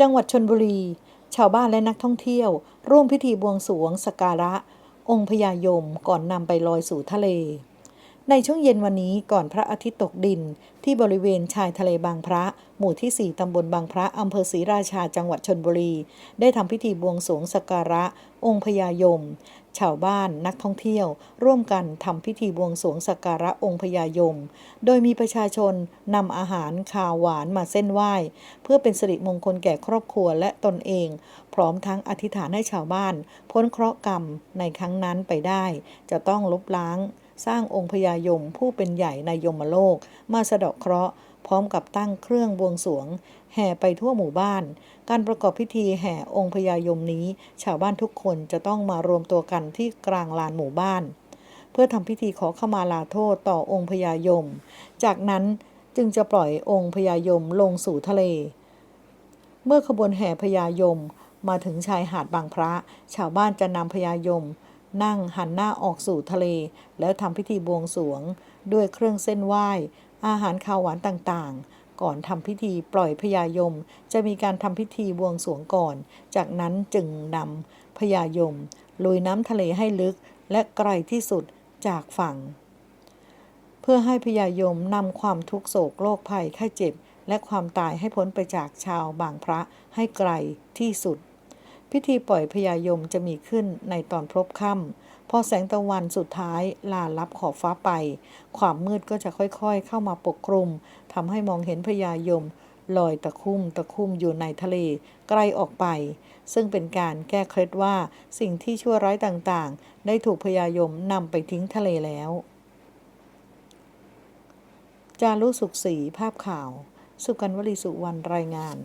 จังหวัดชนบุรี ชาวบ้านและนักท่องเที่ยว ร่วมพิธีบวงสรวงสักการะ องค์พญายมก่อนนำไปลอยสู่ทะเล ในช่วงเย็นวันนี้ก่อนพระอาทิตย์ตกดิน ที่บริเวณชายทะเลบางพระ หมู่ที่ 4 ตำบลบางพระอำเภอศรีราชาจังหวัดชนบุรี ได้ทำพิธีบวงสรวงสักการะ องค์พญายม ชาวบ้านนักท่องเที่ยว ร่วมกันทำพิธีบวงสรวงสักการะองค์พญายม โดยมีประชาชนนำอาหารคาวหวานมาเส้นไหว้ เพื่อเป็นสิริมงคลแก่ครอบครัวและตนเอง พร้อมทั้งอธิษฐานให้ชาวบ้าน พ้นเคราะห์กรรมในครั้งนั้นไปได้ จะต้องลบล้าง สร้างองค์พญายมผู้เป็นใหญ่ในยมโลก มาสะเดาะเคราะห์พร้อมกับตั้งเครื่องบวงสวง แห่ไปทั่วหมู่บ้าน การประกอบพิธีแห่องค์พญายมนี้ ชาวบ้านทุกคนจะต้องมารวมตัวกันที่กลางลานหมู่บ้าน เพื่อทำพิธีขอขมาลาโทษต่อองค์พญายม จากนั้นจึงจะปล่อยองค์พญายมลงสู่ทะเล เมื่อขบวนแห่พญายมมาถึงชายหาดบางพระ ชาวบ้านจะนำพญายม นั่งหันหน้าออกสู่ทะเล แล้วทำพิธีบวงสรวง ด้วยเครื่องเส้นไหว้ อาหารข้าวหวานต่างๆ ก่อนทำพิธีปล่อยพญายม จะมีการทำพิธีบวงสรวงก่อน จากนั้นจึงนำพญายมลุยน้ำทะเลให้ลึกและไกลที่สุดจากฝั่ง เพื่อให้พญายมนำความทุกโศกโรคภัยไข้เจ็บ และความตายให้พ้นไปจากชาวบางพระให้ไกลที่สุด พิธีปล่อยพญายมจะมีขึ้นในตอนพลบค่ำพอแสงตะวันสุดท้ายลาลับขอบฟ้าไป ความมืดก็จะค่อยๆ เข้ามาปกคลุมทำให้มองเห็นพญายมลอยตะคุ่มตะคุ่มอยู่ในทะเลไกลออกไป ซึ่งเป็นการแก้เคล็ดว่าสิ่งที่ชั่วร้ายต่างๆ ได้ถูกพญายมนำไปทิ้งทะเลแล้ว จารุสุขศรีภาพข่าว สุกันวลีสุวรรณรายงาน